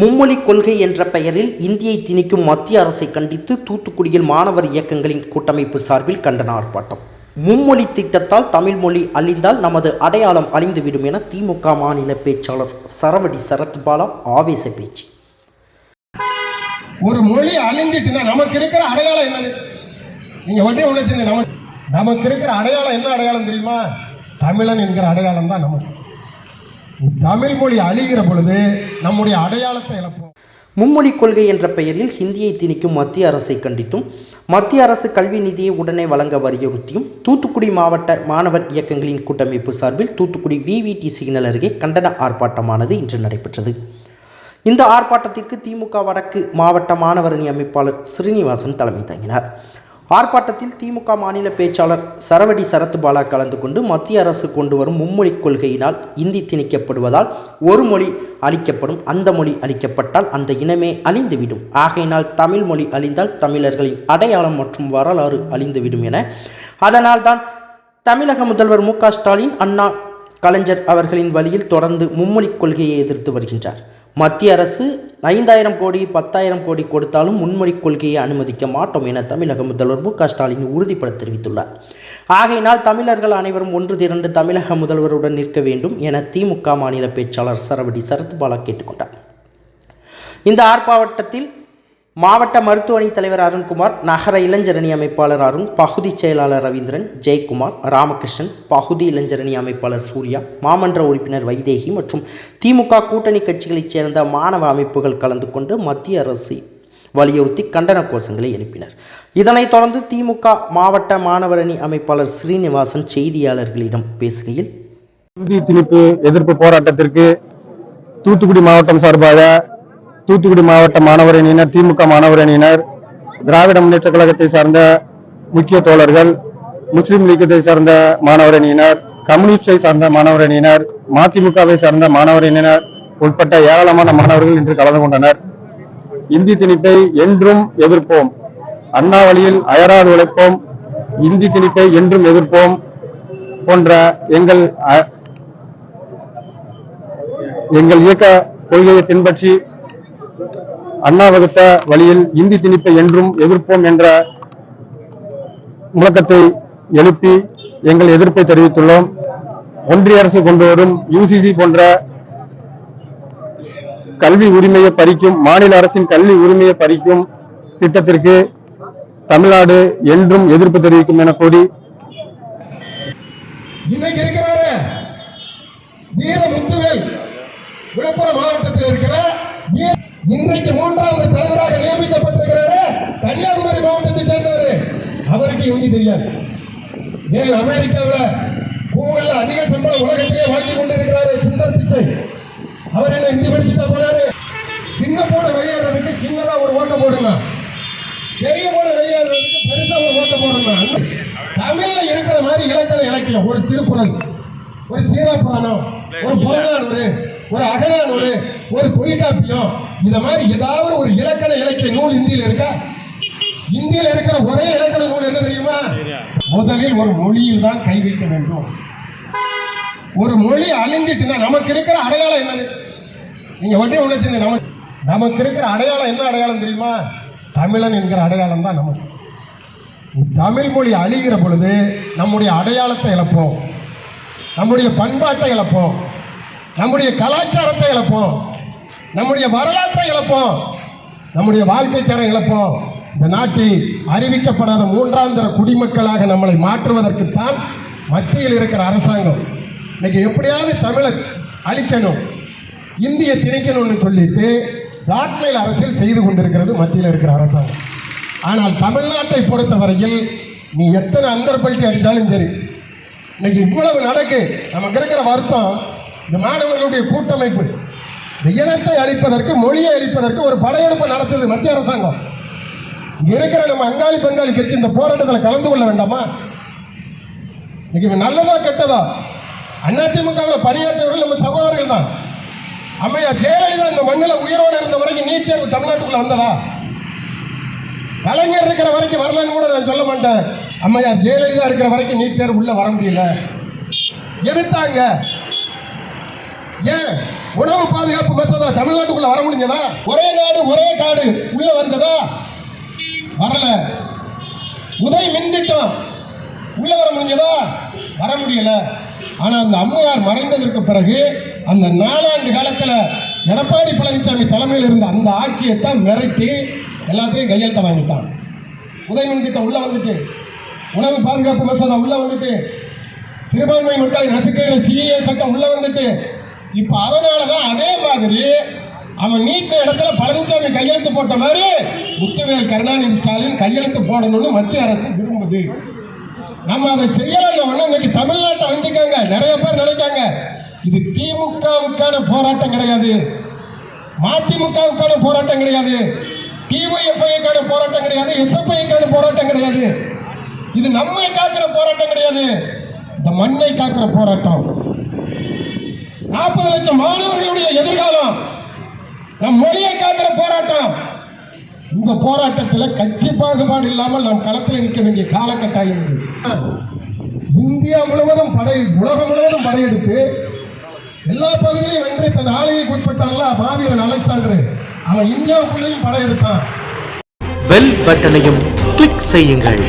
மும்மொழி கொள்கை என்ற பெயரில் இந்தியை திணிக்கும் மத்திய அரசை கண்டித்து தூத்துக்குடியில் மாணவர் இயக்கங்களின் கூட்டமைப்பு சார்பில் கண்டன ஆர்ப்பாட்டம். மும்மொழி திட்டத்தால் தமிழ் மொழி அழிந்தால் நமது அடையாளம் அழிந்துவிடும் என திமுக மாநில பேச்சாளர் சரவடி சரத்பாலா ஆவேச பேச்சு. ஒரு மொழி அழிஞ்சிட்டுனா நமக்கு இருக்கிற அடையாளம் என்னது? நீங்க ஒன்றே உணர்ச்சிங்க நமக்கு நமக்கு இருக்கிற அடையாளம் என்ன அடையாளம் தெரியுமா? தமிழன் என்கிற அடையாளம் தான் நமக்கு. தமிழ் மொழி அழிகிற பொழுது நம்முடைய அடையாளத்தை இழப்போம். மும்மொழி கொள்கை என்ற பெயரில் ஹிந்தியை திணிக்கும் மத்திய அரசை கண்டித்தும் மத்திய அரசு கல்வி நிதியை உடனே வழங்க வலியுறுத்தியும் தூத்துக்குடி மாவட்ட மாணவர் இயக்கங்களின் கூட்டமைப்பு சார்பில் தூத்துக்குடி விவிடி சிக்னல் அருகே கண்டன ஆர்ப்பாட்டமானது இன்று நடைபெற்றது. இந்த ஆர்ப்பாட்டத்திற்கு திமுக வடக்கு மாவட்ட மாணவரணி அமைப்பாளர் ஸ்ரீனிவாசன் தலைமை தாங்கினார். ஆர்ப்பாட்டத்தில் திமுக மாநில பேச்சாளர் சரவடி சரத்பாலா கலந்து கொண்டு மத்திய அரசு கொண்டு வரும் மும்மொழிக் கொள்கையினால் இந்தி திணிக்கப்படுவதால் ஒரு மொழி அளிக்கப்படும் அந்த மொழி அளிக்கப்பட்டால் அந்த இனமே அழிந்துவிடும். ஆகையினால் தமிழ் மொழி அழிந்தால் தமிழர்களின் அடையாளம் மற்றும் வரலாறு அழிந்துவிடும் என. அதனால்தான் தமிழக முதல்வர் மு க ஸ்டாலின் அண்ணா கலைஞர் அவர்களின் வழியில் தொடர்ந்து மும்மொழி கொள்கையை எதிர்த்து வருகின்றார். மத்திய அரசு ஐந்தாயிரம் கோடி பத்தாயிரம் கோடி கொடுத்தாலும் முன்மொழி கொள்கையை அனுமதிக்க மாட்டோம் என தமிழக முதல்வர் மு க ஸ்டாலின் உறுதிப்பட தெரிவித்துள்ளார். ஆகையினால் தமிழர்கள் அனைவரும் ஒன்று திரண்டு தமிழக முதல்வருடன் நிற்க வேண்டும் என திமுக மாநில பேச்சாளர் சரவடி சரத்பாலா கேட்டுக்கொண்டார் இந்த ஆர்ப்பாட்டத்தில் மாவட்ட மருத்துவமனை தலைவர் அருண்குமார் நகர இளைஞரணி அமைப்பாளர் அருண் பகுதி செயலாளர் ரவீந்திரன் ஜெயக்குமார் ராமகிருஷ்ணன் பகுதி இளைஞரணி அமைப்பாளர் சூர்யா மாமன்ற உறுப்பினர் வைதேகி மற்றும் திமுக கூட்டணி கட்சிகளைச் சேர்ந்த மாணவ அமைப்புகள் கலந்து கொண்டு மத்திய அரசு வலியுறுத்தி கண்டன கோஷங்களை எழுப்பினர். இதனைத் தொடர்ந்து திமுக மாவட்ட மாணவரணி அமைப்பாளர் ஸ்ரீனிவாசன் செய்தியாளர்களிடம் பேசுகையில் திணிப்பு எதிர்ப்பு போராட்டத்திற்கு தூத்துக்குடி மாவட்டம் சார்பாக தூத்துக்குடி மாவட்ட மாணவர் அணியினர் திமுக மாணவர் அணியினர் திராவிட முன்னேற்ற கழகத்தை சார்ந்த முக்கிய தோழர்கள் முஸ்லீம் லீக்கத்தை சார்ந்த மாணவர் அணியினர் கம்யூனிஸ்டை சார்ந்த மாணவர் அணியினர் மதிமுகவை சார்ந்த மாணவர் அணியினர் உட்பட்ட ஏராளமான மாணவர்கள் இன்று கலந்து கொண்டனர். இந்தி திணிப்பை என்றும் எதிர்ப்போம். அண்ணா வழியில் அயராது உழைப்போம். இந்தி திணிப்பை என்றும் எதிர்ப்போம் போன்ற எங்கள் அ- எங்கள் இயக்க கொள்கையை பின்பற்றி அண்ணா வகுத்த வழியில் இந்தி திணிப்பை என்றும் எதிர்ப்போம் என்ற முழக்கத்தை எழுப்பி எங்கள் எதிர்ப்பை தெரிவித்துள்ளோம். ஒன்றிய அரசு கொண்டு வரும் யூசிசி போன்ற கல்வி உரிமையை பறிக்கும் மாநில அரசின் கல்வி உரிமையை பறிக்கும் திட்டத்திற்கு தமிழ்நாடு என்றும் எதிர்ப்பு தெரிவிக்கும் என கூறி இன்னைக்கு வீர முத்துவேல் விழுப்புரம் மாவட்டத்தில் இருக்கிற இன்றைக்கு மூன்றாவது தலைவராக நியமிக்கப்பட்டிருக்கிறாரு கன்னியாகுமரி மாவட்டத்தை சேர்ந்தவர். அவருக்கு ஹிந்தி தெரியாது. ஏன் அமெரிக்காவில் கூகுளில் அதிக சம்பளம் உலகத்திலே வாங்கி கொண்டிருக்கிறாரு சுந்தர் பிச்சை. அவர் என்ன ஹிந்தி படிச்சுட்டா போனாரு சின்ன போன வெளியேறதுக்கு சின்னதாக ஒரு ஓட்டம் போடுங்க. பெரிய போன வெளியேறதுக்கு பெருசாக ஒரு ஓட்டம் போடுங்க. தமிழில் இருக்கிற மாதிரி இலக்கண இலக்கியம். ஒரு திருக்குறள் ஒரு சீராப்புராணம் ஒரு புறநானூறு ஒரு அகநானூறு ஒரு தொல்காப்பியம் இத மாதிரி ஏதாவது ஒரு இலக்கண இலக்கிய நூல் இந்தியில இருக்கா? இந்தியில இருக்கிற ஒரே இலக்கண நூல் என்ன தெரியுமா? முதலில் ஒரு மொழியில் தான் கை வைக்க வேண்டும். ஒரு மொழி அழிஞ்சிட்டுனா நமக்கு இருக்கிற அடையாளம் என்னது? நீங்க ஒன்றே உணர்ச்சிங்க நமக்கு நமக்கு இருக்கிற அடையாளம் என்ன அடையாளம் தெரியுமா? தமிழன் என்கிற அடையாளம் தான் நமக்கு. தமிழ் மொழி அழிகிற பொழுது நம்முடைய அடையாளத்தை இழப்போம். நம்முடைய பண்பாட்டை இழப்போம். நம்முடைய கலாச்சாரத்தை இழப்போம். நம்முடைய வரலாற்றை இழப்போம். நம்முடைய வாழ்க்கை தரம் இழப்போம். இந்த நாட்டில் அறிவிக்கப்படாத மூன்றாம் தர குடிமக்களாக நம்மளை மாற்றுவதற்குத்தான் மத்தியில் இருக்கிற அரசாங்கம். இன்னைக்கு எப்படியாவது தமிழை அழிக்கணும் இந்திய திணிக்கணும்னு சொல்லிட்டு பிளாக்மெயில் அரசியல் செய்து கொண்டிருக்கிறது மத்தியில் இருக்கிற அரசாங்கம். ஆனால் தமிழ்நாட்டை பொறுத்தவரையில் நீ எத்தனை அந்தர்பல்ட்டி அடித்தாலும் சரி இன்னைக்கு இவ்வளவு நடக்கு. நமக்கு இருக்கிற வருத்தம் இந்த மாணவர்களுடைய கூட்டமைப்பு இந்த இனத்தை அழிப்பதற்கு மொழியை அழிப்பதற்கு ஒரு படையெடுப்பு நடத்துது மத்திய அரசாங்கம். இருக்கிற நம்ம அங்காளி பங்காளி கட்சி இந்த போராட்டத்தில் கலந்து கொள்ள வேண்டாமா? இன்னைக்கு நல்லதா கெட்டதா? அதிமுகவில் பணியாற்றியவர்கள் நம்ம சகோதரர்கள் தான். அம்மையா ஜெயலலிதா இந்த மண்ணில் உயிரோடு இருந்த வரைக்கும் நீட் தேர்வு தமிழ்நாட்டுக்குள்ள வந்ததா? கலைஞர் இருக்கிற வரைக்கும் வரலன்னு கூட நான் சொல்ல மாட்டேன். அம்மையார் ஜெயலலிதா இருக்கிற வரைக்கும் நீட் தேர்வு உள்ள வர முடியல. எதிர்த்தாங்க ஏன்? உணவு பாதுகாப்பு மசோதா தமிழ்நாட்டுக்குள்ள வர முடிஞ்சதா? ஒரே நாடு ஒரே காடு. உள்ள வந்ததா? வரல. உதய் மின் திட்டம் உள்ள வர முடிஞ்சதா? வர முடியல. ஆனா அந்த அம்மையார் மறைந்ததற்கு பிறகு அந்த நாலாண்டு காலத்துல எடப்பாடி பழனிசாமி தலைமையில் இருந்த அந்த ஆட்சியை தான் மிரட்டி எல்லாத்தையும் கையெழுத்த வாங்கிட்டான். உதய் மின் திட்டம் உள்ள வந்துட்டு உணவு பாதுகாப்பு மசோதா உள்ள வந்துட்டு சிறுபான்மை மக்கள் நசுக்கிற சிஏ சட்டம் உள்ள வந்துட்டு இப்ப அதனாலதான் அதே மாதிரி அவன் நீட்ட இடத்துல பழனிசாமி கையெழுத்து போட்ட மாதிரி முத்துவேல் கருணாநிதி ஸ்டாலின் கையெழுத்து போடணும்னு மத்திய அரசு விரும்புது. நம்ம அதை செய்யலாம் இன்னைக்கு தமிழ்நாட்டை வஞ்சிக்காங்க. நிறைய பேர் நினைக்காங்க. இது திமுகவுக்கான போராட்டம் கிடையாது. மதிமுகவுக்கான போராட்டம் கிடையாது. டிஒய்எஃப்ஐக்கான போராட்டம் கிடையாது. எஸ்எஃப்ஐக்கான போராட்டம் கிடையாது. இது நம்மை காக்கிற போராட்டம் கிடையாது. இந்த மண்ணை காக்கிற போராட்டம். நாற்பது லட்சம் மாணவர்களுடைய எதிர்காலம். நம் மொழியை காக்கிற போராட்டம். இந்த போராட்டத்தில் கட்சி பாகுபாடு இல்லாமல் நாம் களத்தில் நிற்க வேண்டிய காலகட்டாயம் இந்தியா முழுவதும் படை உலகம் முழுவதும் படையெடுத்து எல்லா பகுதியிலையும் வென்று தன் ஆலையை உட்பட்டான்ல மாவீரன் அலெக்சாண்டர். அவன் இந்தியாவுக்குள்ளேயும் படையெடுத்தான். பெல் பட்டனையும் கிளிக் செய்யுங்கள்.